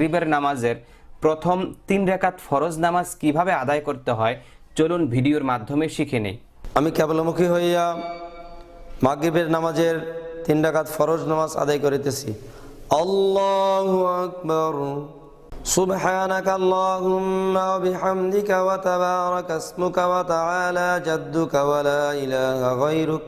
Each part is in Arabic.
মাগরিবের নামাজের প্রথম তিন রেখাত ফরজ নামাজ কিভাবে আদায় করতে হয় চলুন ভিডিওর মাধ্যমে শিখে নেই আমি কেবলমুখী হইয়া মাগরিবের নামাজের তিন ডাকাত ফরজ নামাজ আদায় করিতেছি আল্লাহু আকবর سبحانك اللهم وبحمدك وتبارك اسمك وتعالى جدك ولا إله غيرك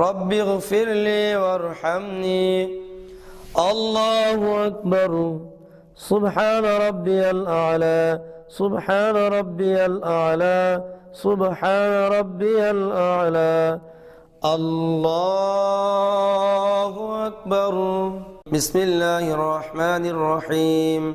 رب اغفر لي وارحمني. الله أكبر. سبحان ربي الأعلى. سبحان ربي الأعلى. سبحان ربي الأعلى. الله أكبر. بسم الله الرحمن الرحيم.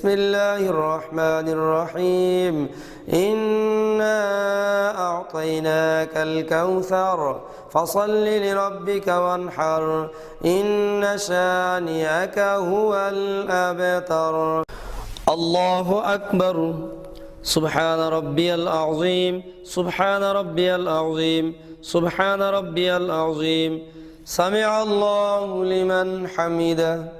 بسم الله الرحمن الرحيم. إنا أعطيناك الكوثر. فصل لربك وانحر. إن شانئك هو الأبتر. الله أكبر. سبحان ربي العظيم. سبحان ربي العظيم. سبحان ربي العظيم. سمع الله لمن حمده.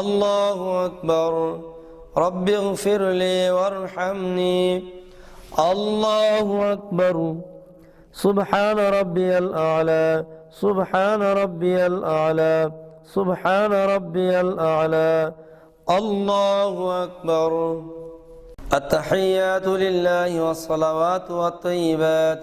الله أكبر. رب اغفر لي وارحمني. الله أكبر. سبحان ربي الأعلى. سبحان ربي الأعلى. سبحان ربي الأعلى. الله أكبر. التحيات لله والصلوات والطيبات.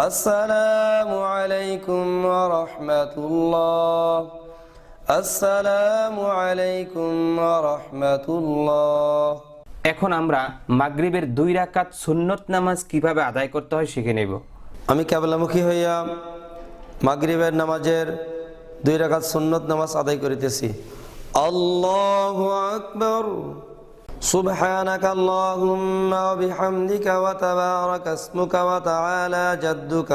আসসালামু আলাইকুম রহমতুল্লাহ আসসালামু আলাইকুম রহমতুল্লাহ এখন আমরা মাগরিবের দুই রাকাত সুন্নত নামাজ কীভাবে আদায় করতে হয় শিখে নেব। আমি কেবলামুখী হইয়া মাগরিবের নামাজের দুই রাকাত সুন্নত নামাজ আদায় করিতেছি। আল্লাহু আকবার। سبحانك اللهم وبحمدك وتبارك اسمك وتعالى جدك